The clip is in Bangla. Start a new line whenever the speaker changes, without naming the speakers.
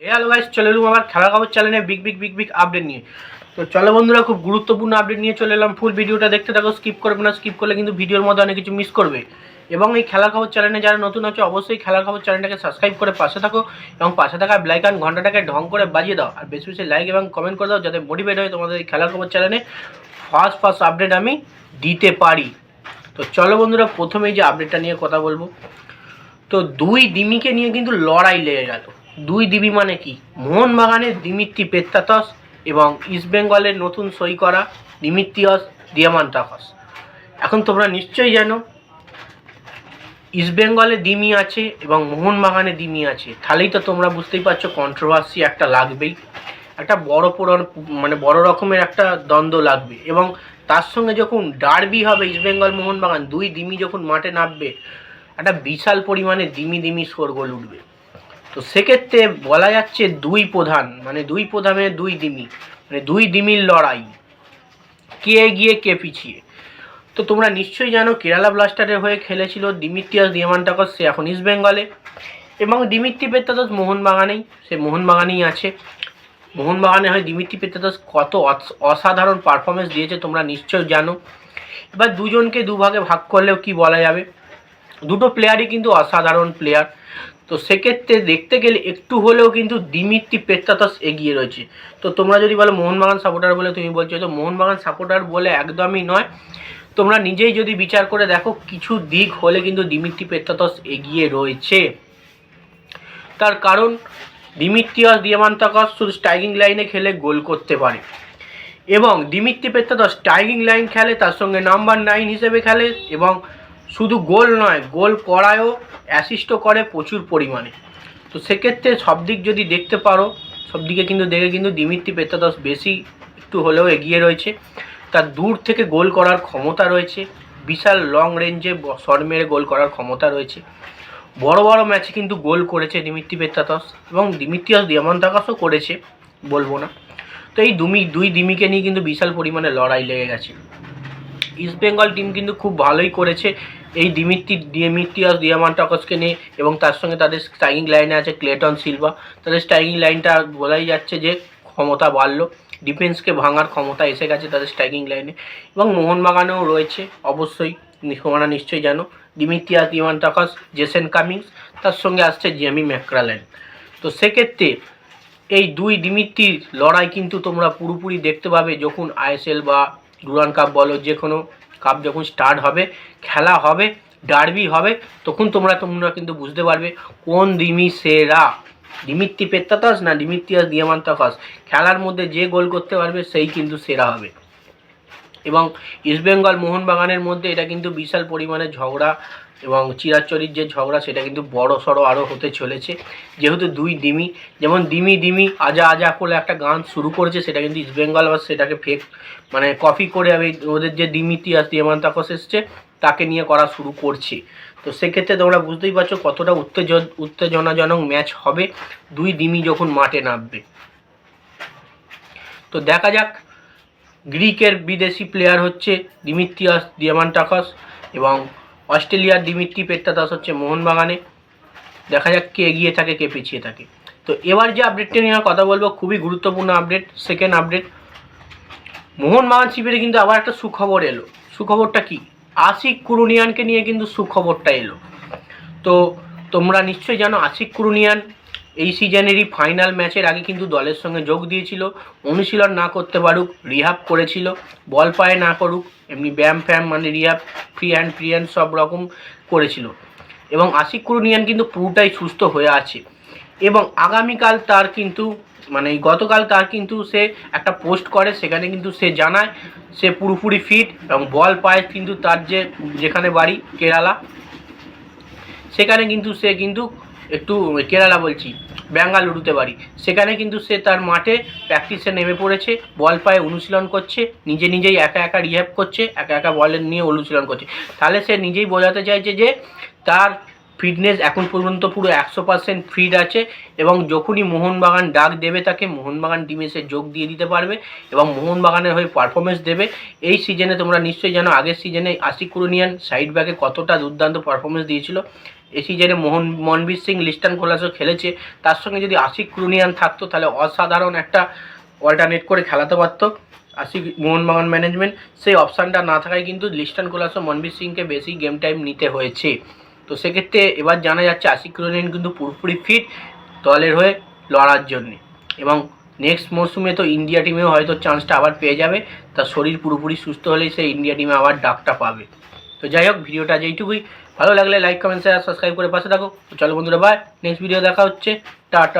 হ্যালো গাইস চলে এলুম আমার খেলার খবর চ্যানেলে big big big big update নিয়ে। তো চলো বন্ধুরা, খুব গুরুত্বপূর্ণ আপডেট নিয়ে চলে এলাম। ফুল ভিডিওটা দেখতে থাকো স্কিপ করবে না স্কিপ করলে কিন্তু ভিডিওর মধ্যে অনেক কিছু মিস করবে। এবং এই খেলার খবর চ্যানেলে যারা নতুন আছে, অবশ্যই খেলার খবর চ্যানেলটাকে সাবস্ক্রাইব করে পাশে থাকো এবং পাশে থাকা ব্লাইকান ঘন্টাটাকে ঢং করে বাজিয়ে দাও। আর বেশি বেশি লাইক এবং কমেন্ট করে দাও, যাতে মোটিভেট হয় তোমাদের এই খেলার খবর চ্যানেলে ফার্স্ট ফার্স্ট আপডেট আমি দিতে পারি। তো চলো বন্ধুরা, প্রথমেই যে আপডেটটা নিয়ে কথা বলব। তো দুই দিমিকে নিয়ে কিন্তু লড়াই লেগে গেল। দুই দিবি মানে কি? মোহনবাগানের দিমিত্রি পেত্তাতস এবং ইস্টবেঙ্গলের নতুন সই করা দিমিত্রিয়স দিয়ামান্তাকস। এখন তোমরা নিশ্চয়ই জানো ইস্টবেঙ্গলে দিমি আছে এবং মোহনবাগানে দিমি আছে। তাহলেই তো তোমরা বুঝতেই পারছ কন্ট্রোভার্সি একটা লাগবেই। একটা বড় পুরন মানে বড় রকমের একটা দ্বন্দ্ব লাগবে। এবং তার সঙ্গে যখন ডার্বি হবে ইস্টবেঙ্গল মোহনবাগান, দুই দিমি যখন মাঠে নামবে, একটা বিশাল পরিমাণে দিমি দিমি শোরগোল উঠবে। তো সেক্ষেত্রে বলা যাচ্ছে দুই প্রধান মানে দুই প্রধানের দুই দিমি মানে দুই দিমির লড়াই। কে এগিয়ে, কে পিছিয়ে? তো তোমরা নিশ্চয়ই জানো, কেরালা ব্লাস্টারের হয়ে খেলেছিল দিমিত্রিয়াস দিয়ামান্টাকস সে এখন ইস্ট বেঙ্গলে। এবং দিমিত্রি পেত্তাদস মোহনবাগানেই, সে মোহনবাগানেই আছে। মোহনবাগানে হয় দিমিত্রি পেত্তাদস কত অস- অসাধারণ পারফরমেন্স দিয়েছে, তোমরা নিশ্চয় জানো। এবার দুজনকে দুভাগে ভাগ করলেও কি বলা যাবে? দুটো প্লেয়ারই কিন্তু অসাধারণ প্লেয়ার তো সেক্ষেত্রে দেখতে গেলে একটু হলেও কিন্তু দিমিত্রি পেত্তাতাস এগিয়ে রয়েছে। তো তোমরা যদি বলো মোহনবাগান সাপোর্টার বলে তুমি বলছো, তো মোহনবাগান সাপোর্টার বলে একদমই নয়। তোমরা নিজেই যদি বিচার করে দেখো, কিছু দিক হলে কিন্তু দিমিত্রি পেত্তাতস এগিয়ে রয়েছে। তার কারণ দিমিত্রিয়াস দিয়ামান্তাকস শুধু স্ট্রাইকিং লাইনে খেলে গোল করতে পারে। এবং দিমিত্রি পেত্তাতস স্ট্রাইকিং লাইন খেলে, তার সঙ্গে নাম্বার নাইন হিসেবে খেলে এবং শুধু গোল নয়, গোল করায়ও অ্যাসিস্টও করে প্রচুর পরিমাণে। তো সেক্ষেত্রে সব দিক যদি দেখতে পারো সব দিকে কিন্তু দেখে কিন্তু দিমিত্রি পেত্তাদস বেশি একটু হলেও এগিয়ে রয়েছে। তার দূর থেকে গোল করার ক্ষমতা রয়েছে। বিশাল লং রেঞ্জে শট মেরে গোল করার ক্ষমতা রয়েছে। বড় বড় ম্যাচে কিন্তু গোল করেছে দিমিত্রি পেত্তাতস এবং দিমিত্রিয়াস দিয়ামন্তাকাসও করেছে, বলব না। তো এই দুমি দুই দিমিকে নিয়ে কিন্তু বিশাল পরিমাণে লড়াই লেগে গেছে। ইস্ট বেঙ্গল টিম কিন্তু খুব ভালোই করেছে। এই দিমিত্রি দিমিত্রিয়াস দিয়ামান্টাকসকে নিয়ে এবং তার সঙ্গে তাদের স্ট্রাইকিং লাইনে আছে ক্লেটন সিলভা তাদের স্ট্রাইকিং লাইনটা বলাই যাচ্ছে যে ক্ষমতা বাড়লো। ডিফেন্সকে ভাঙার ক্ষমতা এসে গেছে তাদের স্ট্রাইকিং লাইনে এবং মোহনবাগানেও রয়েছে, অবশ্যই তোমরা নিশ্চয়ই জানো দিমিত্রিয়াস দিয়ামান্টাকস জেসেন কামিংস তার সঙ্গে আসছে জেমি ম্যাক্রালেন তো সেক্ষেত্রে এই দুই দিমিত্রির লড়াই কিন্তু তোমরা পুরোপুরি দেখতে পাবে যখন আইএসএল বা ডুরান কাপ বলো, যে কোনো কাপ যখন স্টার্ট হবে, খেলা হবে ডার্বি হবে, তখন তোমরা তোমরা কিন্তু বুঝতে পারবে কোন দিমি সেরা। ডিমিত্তি পেত্তাতাস না দিমিত্রিয়াস দিয়ামান্তাকাস খেলার মধ্যে যে গোল করতে পারবে, সেই কিন্তু সেরা হবে। এবং ইস্টবেঙ্গল মোহনবাগানের মধ্যে এটা কিন্তু বিশাল পরিমাণে ঝগড়া এবং চিরাচরির যে ঝগড়া, সেটা কিন্তু বড় সড়ো আরও হতে চলেছে। যেহেতু দুই ডিমি, যেমন ডিমি ডিমি, আজা আজা করে একটা গান শুরু করেছে, সেটা কিন্তু ইস্টবেঙ্গল আবার সেটাকে ফেক মানে কপি করে আমি ওদের যে দিমিত্রিয়াস দিয়ামান্তাকস এসছে, তাকে নিয়ে করা শুরু করছে। তো সেক্ষেত্রে তোমরা বুঝতেই পারছ কতটা উত্তেজন উত্তেজনাজনক ম্যাচ হবে দুই ডিমি যখন মাঠে নামবে। তো দেখা যাক, গ্রিকের বিদেশি প্লেয়ার হচ্ছে দিমিত্রিয়াস দিয়ামান্টাকাস এবং অস্ট্রেলিয়ার দিমিত্রি দাস হচ্ছে মোহনবাগানে। দেখা যাক কে এগিয়ে থাকে, কে পিছিয়ে থাকে। তো এবার যে আপডেটটা নিয়ে কথা বলব, খুবই গুরুত্বপূর্ণ আপডেট সেকেন্ড আপডেট মোহনবাগান শিবিরে কিন্তু আবার একটা সুখবর এলো। সুখবরটা কি? আশিক কুরুনিয়ানকে নিয়ে কিন্তু সুখবরটা এলো। তো তোমরা নিশ্চয়ই জানো, আশিক কুরুনিয়ান এই সিজনেরই ফাইনাল ম্যাচের আগে কিন্তু দলের সঙ্গে যোগ দিয়েছিল। অনুশীলন না করতে পারুক রিহাব করেছিল। বল পায়ে না করুক, এমনি ব্যায়াম ফ্যাম মানে rehab free hand free hand সব রকম করেছিল। এবং আশিক কুরুনিয়ান কিন্তু পুরোটাই সুস্থ হয়ে আছে। এবং আগামীকাল তার কিন্তু মানে গতকাল তার কিন্তু সে একটা পোস্ট করে, সেখানে কিন্তু সে জানায় সে পুরোপুরি ফিট এবং বল পায় কিন্তু তার যে, যেখানে বাড়ি, কেরালা, সেখানে কিন্তু সে কিন্তু একটু কেরালা বলছি, বেঙ্গালুরুতে বাড়ি। সেখানে কিন্তু সে তার মাঠে প্র্যাকটিসে নেমে পড়েছে বল পায়ে অনুশীলন করছে, নিজে নিজেই একা একা রিহ্যাব করছে, একা একা বলের নিয়ে অনুশীলন করছে। তাহলে সে নিজেই বোঝাতে চাইছে যে তার ফিটনেস এখন পর্যন্ত পুরো একশো পার্সেন্ট ফিট আছে এবং যখনই মোহনবাগান ডাক দেবে তাকে মোহনবাগান টিমে সে যোগ দিয়ে দিতে পারবে এবং মোহনবাগানের হয়ে পারফরমেন্স দেবে। এই সিজনে তোমরা নিশ্চয়ই জানো, আগের সিজনে আশিক কুরুনিয়ান সাইড ব্যাকে কতটা দুর্দান্ত পারফরমেন্স দিয়েছিল। এই সিজনে মোহন, মনবীর সিং, লিস্টান কোলাসও খেলেছে। তার সঙ্গে যদি আশিক কুরুনিয়ান থাকতো, তাহলে অসাধারণ একটা অল্টারনেট করে খেলাতে পারতো আশিক মোহনবাগান ম্যানেজমেন্ট সেই অপশানটা না থাকায় কিন্তু লিস্টান কোলাস ও মনবীর সিংকে বেশি গেম টাইম নিতে হয়েছে। তো সেক্ষেত্রে এবার জানা যাচ্ছে আশিক কুরুনিয়ান কিন্তু পুরোপুরি ফিট দলের হয়ে লড়ার জন্যে। এবং নেক্সট মরশুমে তো ইন্ডিয়া টিমেও হয়তো চান্সটা আবার পেয়ে যাবে। তার শরীর পুরোপুরি সুস্থ হলেই সে ইন্ডিয়া টিমে আবার ডাকটা পাবে। তো যাই হোক, ভিডিওটা যেইটুকুই। ভালো লাগলে লাইক কমেন্ট শেয়ার সাবস্ক্রাইব করে পাশে থাকো। চলো বন্ধুরা বাই নেক্সট ভিডিও দেখা হচ্ছে। টাটা।